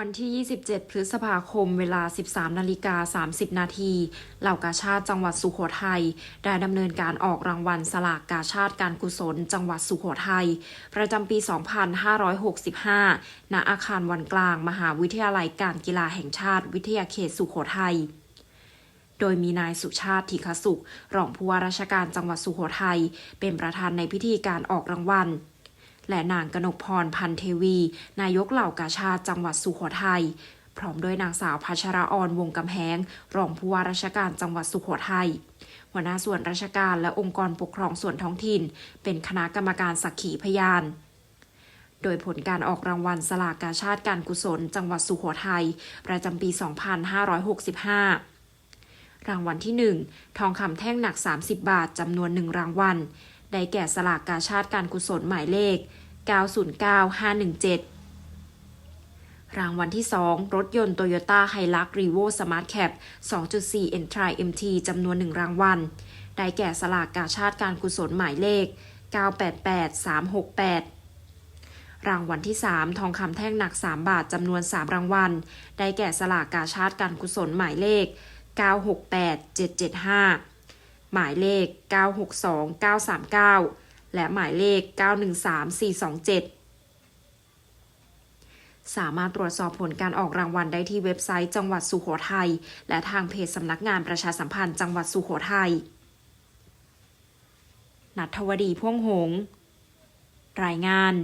วันที่ 27 พฤษภาคม เวลา 13 นาฬิกา 30 นาที เหล่ากาชาติจังหวัดสุโขทัย ได้ดำเนินการออกรางวัลสลากกาชาติการกุศล จังหวัดสุโขทัย ประจำปี 2565 ณ อาคารวันกลาง มหาวิทยาลัยการกีฬาแห่งชาติวิทยาเขตสุโขทัยโดยมีนายสุชาติธิคสุข รองผู้ว่าราชการจังหวัดสุโขทัย เป็นประธานในพิธีการออกรางวัล และนางกนกพรพันเทวี นายกเหล่ากาชาติจังหวัดสุโขทัยพร้อมด้วยนางสาวพัชรออนวงกำแหง รองผู้ว่าราชการจังหวัดสุโขทัยหัวหน้าส่วนราชการและองค์กรปกครองส่วนท้องถิ่น เป็นคณะกรรมการสักขีพยาน โดยผลการออกรางวัลสลากกาชาติการกุศล จังหวัดสุโขทัยประจำปี 2565 รางวัลที่ 1 ทองคำแท่งหนัก 30 บาทจำนวน1รางวัล ได้แก่สลากกาชาติการกุศลหมายเลข 909517 รางวัลที่ 2 รถยนต์โตโยต้าไฮลักรีโวสมาร์ทแคป2.4 e n t r i MT จำนวน 1 รางวัล ได้แก่สลากกาชาติการกุศลหมายเลข 988368รางวัลที่ 3 ทองคำแท่งหนัก 3 บาทจำนวน 3 รางวัล ได้แก่สลากกาชาติการกุศลหมายเลข 968775 หมายเลข 962939 และหมายเลข 913427สามารถตรวจสอบผลการออกรางวัลได้ที่เว็บไซต์จังหวัดสุโขทัยและทางเพจสำนักงานประชาสัมพันธ์จังหวัดสุโขทัย นัทวดีพ่วงหง รายงาน